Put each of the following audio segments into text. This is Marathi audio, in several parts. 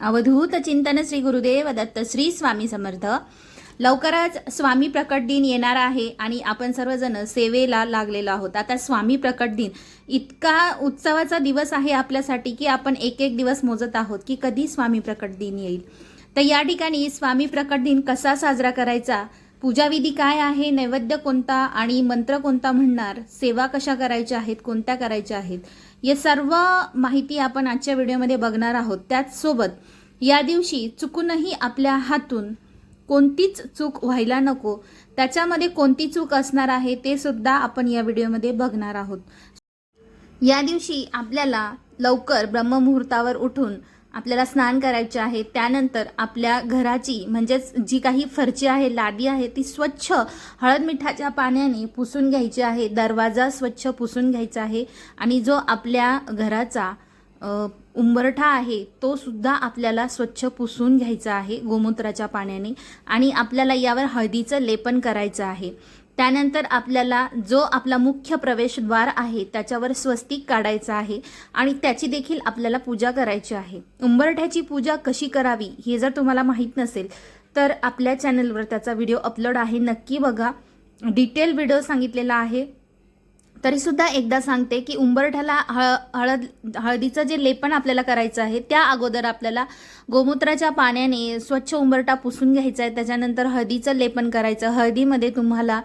अवधूत चिंतन श्री गुरुदेव दत्त श्री स्वामी समर्थ. लवकरच स्वामी प्रकट दिन येणार आहे आणि आपण सर्वजण सेवेला लागलेलो आहोत. आता स्वामी प्रकट दिन इतका उत्सवाचा दिवस आहे आपल्यासाठी की आपण एक एक दिवस मोजत आहोत की कधी स्वामी प्रकट दिन येईल. तर या ठिकाणी स्वामी प्रकट दिन कसा साजरा करायचा? पूजाविधी काय आहे? नैवेद्य कोणता आणि मंत्र कोणता म्हणणार? सेवा कशा करायच्या आहेत? कोणत्या करायच्या आहेत? या सर्व माहिती आपण आजच्या व्हिडिओमध्ये बघणार आहोत. त्याचसोबत या दिवशी चुकूनही आपल्या हातून कोणतीच चूक व्हायला नको. त्याच्यामध्ये कोणती चूक असणार आहे ते सुद्धा आपण या व्हिडिओमध्ये बघणार आहोत. या दिवशी आपल्याला लवकर ब्रह्ममुहूर्तावर उठून आपल्याला स्नान करायचे आहे त्यानंतर आपल्या घराची म्हणजेच जी काही फरची आहे लादी आहे ती स्वच्छ हळद मिठाच्या पाण्याने पुसून घ्यायची आहे दरवाजा स्वच्छ पुसून घ्यायचा आहे आणि जो आपल्या घराचा उंबरठा आहे तो सुद्धा आपल्याला स्वच्छ पुसून घ्यायचा आहे गोमूत्राच्या पाण्याने आणि आपल्याला यावर हळदीचं लेपन करायचं आहे. त्यानंतर आपल्याला जो आपला मुख्य प्रवेशद्वार आहे त्याच्यावर स्वस्तिक काढायचं आहे आणि त्याची देखील आपल्याला पूजा करायची आहे. उंबरठ्याची पूजा कशी करावी हे जर तुम्हाला माहीत नसेल तर आपल्या चॅनलवर त्याचा व्हिडिओ अपलोड आहे. नक्की बघा. डिटेल व्हिडिओ सांगितलेला आहे. तरीसुद्धा एकदा सांगते की उंबरठ्याला हळ हळद हळदीचं जे लेपन आपल्याला करायचं आहे त्या अगोदर आपल्याला गोमूत्राच्या पाण्याने स्वच्छ उंबरठा पुसून घ्यायचा आहे. त्याच्यानंतर हळदीचं लेपन करायचं. हळदीमध्ये तुम्हाला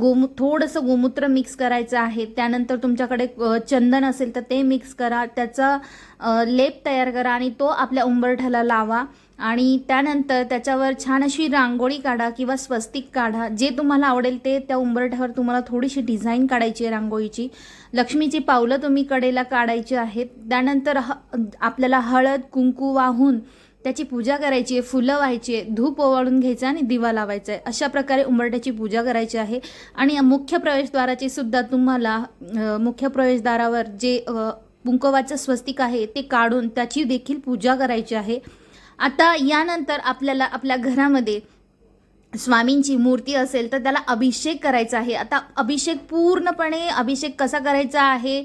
गोमू थोडंसं गोमूत्र मिक्स करायचं आहे. त्यानंतर तुमच्याकडे चंदन असेल तर ते मिक्स करा. त्याचा लेप तयार करा आणि तो आपल्या उंबरठ्याला लावा. आणि त्यानंतर त्याच्यावर छान अशी रांगोळी काढा किंवा स्वस्तिक काढा. जे तुम्हाला आवडेल ते त्या उंबरठ्यावर तुम्हाला थोडीशी डिझाईन काढायची आहे रांगोळीची. लक्ष्मीची पावलं तुम्ही कडेला काढायची आहेत. त्यानंतर ह आपल्याला हळद कुंकू वाहून त्याची पूजा करायची आहे. फुलं व्हायची आहे धूप ओवाळून घ्यायचं आणि दिवा लावायचा आहे. अशा प्रकारे उंबरठ्याची पूजा करायची आहे. आणि मुख्य प्रवेशद्वाराची सुद्धा तुम्हाला मुख्य प्रवेशद्वारावर जे कुंकवाचं स्वस्तिक आहे ते काढून त्याची देखील पूजा करायची आहे. आता यानंतर आपल्याला आपल्या घरामध्ये स्वामींची मूर्ती असेल तर त्याला अभिषेक करायचा आहे. आता अभिषेक पूर्णपणे अभिषेक कसा करायचा आहे?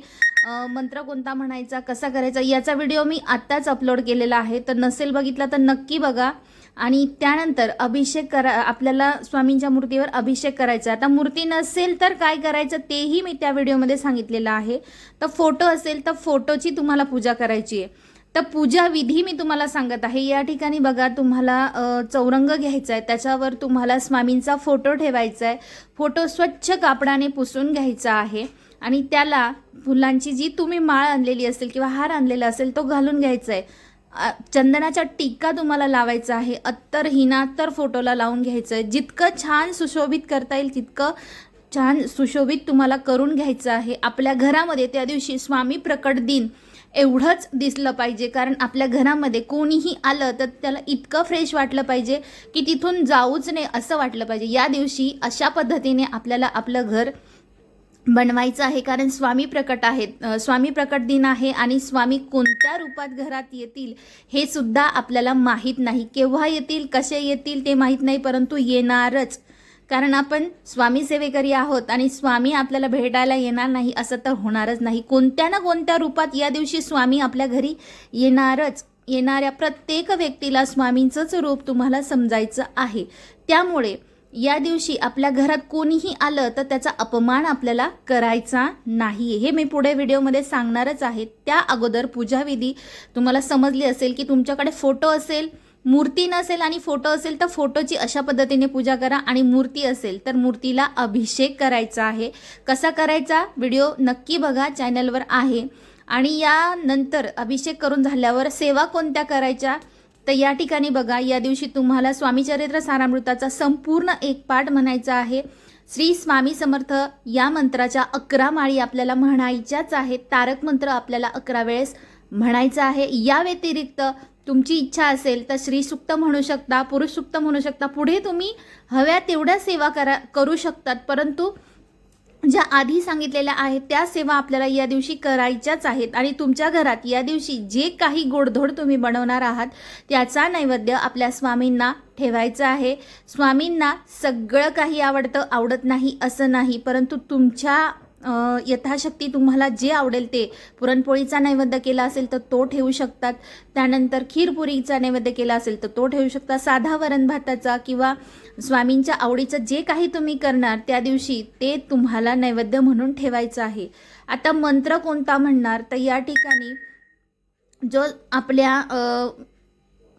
मंत्र कोणता म्हणायचा? कसा करायचा? याचा व्हिडिओ मी आत्ताच अपलोड केलेला आहे. तर नसेल बघितला तर नक्की बघा. आणि त्यानंतर अभिषेक करा आपल्याला स्वामींच्या मूर्तीवर अभिषेक करायचा आहे. आता मूर्ती नसेल तर काय करायचं तेही मी त्या व्हिडिओमध्ये सांगितलेलं आहे. तर फोटो असेल तर फोटोची तुम्हाला पूजा करायची आहे. तर पूजा विधी मी तुम्हाला सांगत आहे. या ठिकाणी बघा तुम्हाला चौरंग घ्यायचा आहे. त्याच्यावर तुम्हाला स्वामींचा फोटो ठेवायचा आहे. फोटो स्वच्छ कापडाने पुसून घ्यायचा आहे. आणि त्याला फुलांची जी तुम्ही माळ आणलेली असेल किंवा हार आणलेला असेल तो घालून घ्यायचा आहे. चंदनाच्या चंदनाचा टिक्का तुम्हाला लावायचा आहे. अत्तर हिनात्तर फोटोला लावून घ्यायचं आहे. जितकं छान सुशोभित करता येईल तितकं छान सुशोभित तुम्हाला करून घ्यायचं आहे. आपल्या घरामध्ये त्या दिवशी स्वामी प्रकट दिन एवढंच दिसलं पाहिजे. कारण आपल्या घरामध्ये कोणीही आलं तर त्याला इतकं फ्रेश वाटलं पाहिजे की तिथून जाऊच नाही असं वाटलं पाहिजे. या दिवशी अशा पद्धतीने आपल्याला आपलं घर बनवायचं आहे. कारण स्वामी प्रकट आहेत. स्वामी प्रकट दिन आहे आणि स्वामी कोणत्या रूपात घरात येतील हे सुद्धा आपल्याला माहीत नाही. केव्हा येतील कसे येतील ते माहीत नाही परंतु येणारच. कारण आपण स्वामी सेवेकरी आहोत आणि स्वामी आपल्याला भेटायला येणार नाही असं तर होणारच नाही. कोणत्या ना कोणत्या रूपात या दिवशी स्वामी आपल्या घरी येणारच येणाऱ्या प्रत्येक व्यक्तीला स्वामींचंच रूप तुम्हाला समजायचं आहे. त्यामुळे या दिवशी आपल्या घरात कोणीही आलं तर त्याचा अपमान आपल्याला करायचा नाही हे मी पुढे व्हिडिओमध्ये सांगणारच आहे. त्या अगोदर पूजाविधी तुम्हाला समजली असेल की तुमच्याकडे फोटो असेल मूर्ती नसेल आणि फोटो असेल तर फोटोची अशा पद्धतीने पूजा करा आणि मूर्ती असेल तर मूर्तीला अभिषेक करायचा आहे. कसा करायचा? व्हिडिओ नक्की बघा चॅनलवर आहे. आणि यानंतर अभिषेक करून झाल्यावर सेवा कोणत्या करायच्या? तर या ठिकाणी बघा या दिवशी तुम्हाला स्वामीचरित्र सारामृताचा संपूर्ण एक पाठ म्हणायचा आहे. श्री स्वामी समर्थ या मंत्राच्या अकरा माळी आपल्याला म्हणायच्याच आहेत. तारक मंत्र आपल्याला अकरा वेळेस म्हणायचं आहे. या व्यतिरिक्त तुमची इच्छा असेल तर श्री सुक्त म्हणू शकता पुरुष सुक्त म्हणू शकता. पुढे तुम्ही हव्या तेवढ्या सेवा करा करू शकतात. परंतु ज्या आधी सांगितलेल्या आहेत त्या सेवा आपल्याला या दिवशी करायच्याच आहेत. आणि तुमच्या घरात या दिवशी जे काही गोडधोड तुम्ही बनवणार आहात त्याचा नैवेद्य आपल्या स्वामींना ठेवायचं आहे. स्वामींना सगळं काही आवडतं आवडत नाही असं नाही. परंतु तुमच्या यथाशक्ती तुम्हाला जे आवडेल ते पुरणपोळीचा नैवेद्य केला असेल तर तो ठेवू शकतात. त्यानंतर खीरपुरीचा नैवेद्य केला असेल तर तो ठेवू शकता. साधा वरण भाताचा किंवा स्वामींच्या आवडीचं जे काही तुम्ही करणार त्या दिवशी ते तुम्हाला नैवेद्य म्हणून ठेवायचं आहे. आता मंत्र कोणता म्हणणार? तर या ठिकाणी जो आपल्या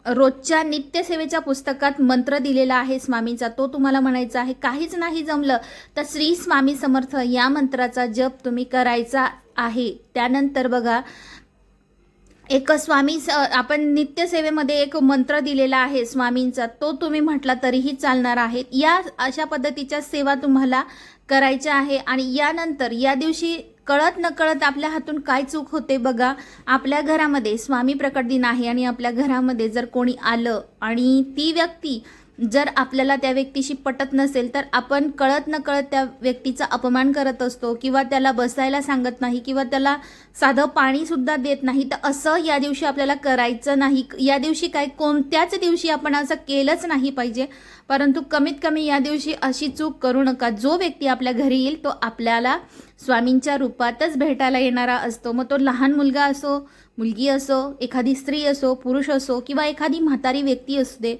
रोजच्या नित्यसेवेच्या पुस्तकात मंत्र दिलेला आहे स्वामींचा. तो तुम्हाला म्हणायचा आहे काहीच नाही जमलं तर श्री स्वामी समर्थ या मंत्राचा जप तुम्ही करायचा आहे. त्यानंतर बघा एक स्वामी स आपण नित्यसेवेमध्ये एक मंत्र दिलेला आहे स्वामींचा. तो तुम्ही म्हटला तरीही चालणार आहे. या अशा पद्धतीच्या सेवा तुम्हाला करायच्या आहे आणि यानंतर या दिवशी कळत नकळत आपल्या हातून काय चूक होते बघा. आपल्या घरामध्ये स्वामी प्रकट दिन आहे आणि आपल्या घरामध्ये जर कोणी आलं आणि ती व्यक्ती जर आपल्याला त्या व्यक्तीशी पटत नसेल तर आपण कळत न कळत त्या व्यक्तीचा अपमान करत असतो किंवा त्याला बसायला सांगत नाही किंवा त्याला साधं पाणीसुद्धा देत नाही. तर असं या दिवशी आपल्याला करायचं नाही. या दिवशी काय कोणत्याच दिवशी आपण असं केलंच नाही पाहिजे. परंतु कमीत कमी या दिवशी अशी चूक करू नका. जो व्यक्ती आपल्या घरी येईल तो आपल्याला स्वामींच्या रूपातच भेटायला येणारा असतो. मग तो लहान मुलगा असो मुलगी असो एखादी स्त्री असो पुरुष असो किंवा एखादी म्हातारी व्यक्ती असू दे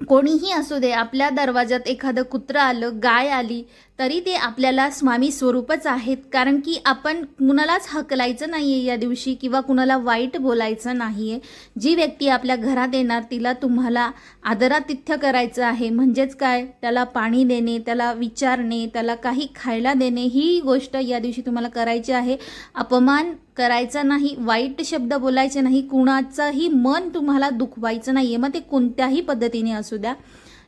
कोणीही असू दे आपल्या दरवाजात एखादं कुत्रं आलं गाय आली तरी ते आपल्याला स्वामी स्वरूपच आहेत. कारण की आपण कुणालाच हकलायचं नाही आहे या दिवशी किंवा कुणाला वाईट बोलायचं नाही आहे जी व्यक्ती आपल्या घरात येणार तिला तुम्हाला आदरातिथ्य करायचं आहे. म्हणजेच काय? त्याला पाणी देणे त्याला विचारणे त्याला काही खायला देणे ही गोष्ट या दिवशी तुम्हाला करायची आहे. अपमान करायचा नाही वाईट शब्द बोलायचे नाही कुणाचंही मन तुम्हाला दुखवायचं नाही आहे मग ते कोणत्याही पद्धतीने असू द्या.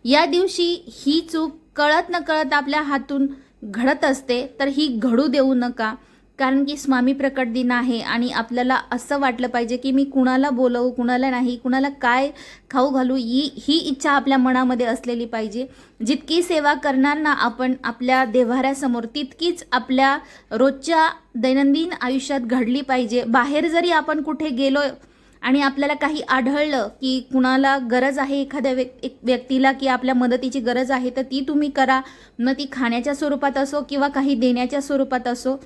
या दिवशी ही चूक कळत न कळत आपल्या हातून घडत असते तर ही घडू देऊ नका. कारण की स्वामी प्रकट दिन आहे आणि आपल्याला असं वाटलं पाहिजे की मी कुणाला बोलवू कुणाला नाही कुणाला काय खाऊ घालू ही ही इच्छा आपल्या मनामध्ये असलेली पाहिजे. जितकी सेवा करणार ना आपण आपल्या देव्हाऱ्यासमोर तितकीच आपल्या रोजच्या दैनंदिन आयुष्यात घडली पाहिजे. बाहेर जरी आपण कुठे गेलो आणि आपल्याला काही आढळलं की कुणाला गरज आहे एखाद्या व्यक् एक व्यक्तीला की आपल्या मदतीची गरज आहे तर ती तुम्ही करा. मग ती खाण्याच्या स्वरूपात असो किंवा काही देण्याच्या स्वरूपात असो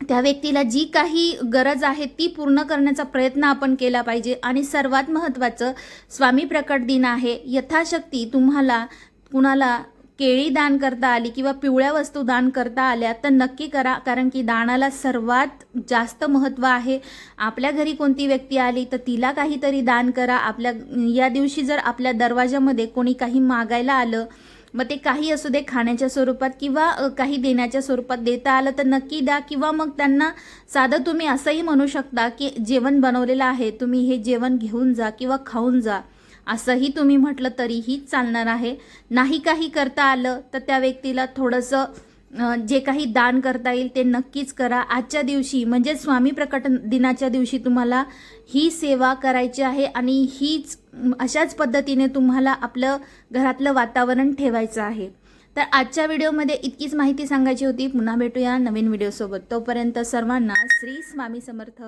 त्या व्यक्तीला जी काही गरज आहे ती पूर्ण करण्याचा प्रयत्न आपण केला पाहिजे. आणि सर्वात महत्त्वाचं स्वामी प्रकट दिन आहे. यथाशक्ती तुम्हाला कुणाला केळी दान करता आली किंवा पिवळ्या वस्तू दान करता आल्या तर नक्की करा. कारण की दानाला सर्वात जास्त महत्त्व आहे. आपल्या घरी कोणती व्यक्ती आली तर तिला काहीतरी दान करा. आपल्या या दिवशी जर आपल्या दरवाजामध्ये कोणी काही मागायला आलं मग ते काही असू दे खाण्याच्या स्वरूपात किंवा काही देण्याच्या स्वरूपात देता आलं तर नक्की द्या. किंवा मग त्यांना साधं तुम्ही असंही म्हणू शकता की जेवण बनवलेलं आहे तुम्ही हे जेवण घेऊन जा किंवा खाऊन जा. असंही तुम्ही म्हटलं तरीही चालणार आहे. नाही काही करता आलं तर त्या व्यक्तीला थोडंसं जे काही दान करता येईल ते नक्कीच करा. आजच्या दिवशी म्हणजे स्वामी प्रकट दिनाच्या दिवशी तुम्हाला ही सेवा करायची आहे आणि हीच अशाच पद्धतीने तुम्हाला आपलं घरातलं वातावरण ठेवायचं आहे. तर आजच्या व्हिडिओमध्ये इतकीच माहिती सांगायची होती. पुन्हा भेटूया नवीन व्हिडिओसोबत. तोपर्यंत सर्वांना श्री स्वामी समर्थ.